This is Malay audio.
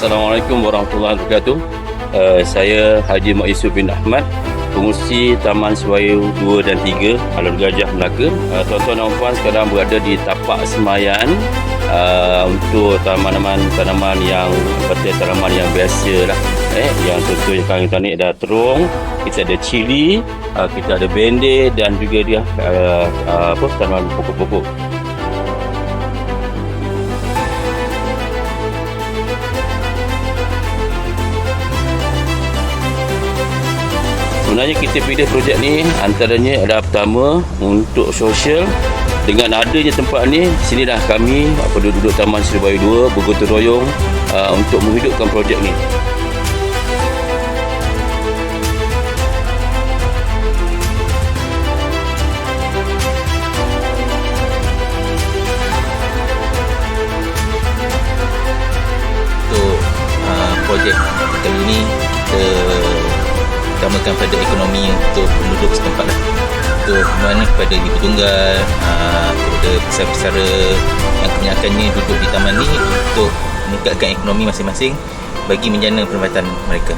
Assalamualaikum warahmatullahi wabarakatuh. Uh, saya Haji Mak Yusuf bin Ahmad, pengurusi Taman Sewayu 2 dan 3, Alur Gajah Melaka. Uh, tuan-tuan dan puan sekarang berada di tapak semayan uh, untuk tanaman tanaman yang seperti tanaman yang biasa lah. Eh, yang contohnya kita ni ada terung, kita ada cili, uh, kita ada bende dan juga dia uh, uh, apa tanaman pokok-pokok. Sebenarnya kita pilih projek ni antaranya adalah pertama untuk sosial dengan adanya tempat ni sinilah kami penduduk Taman Seri Bayu 2 bergotong royong uh, untuk menghidupkan projek ni. untuk uh, projek kali ini utamakan pada ekonomi untuk penduduk setempat lah untuk mana kepada ibu tunggal uh, kepada pesara-pesara yang kebanyakannya duduk di taman ni untuk meningkatkan ekonomi masing-masing bagi menjana perkhidmatan mereka.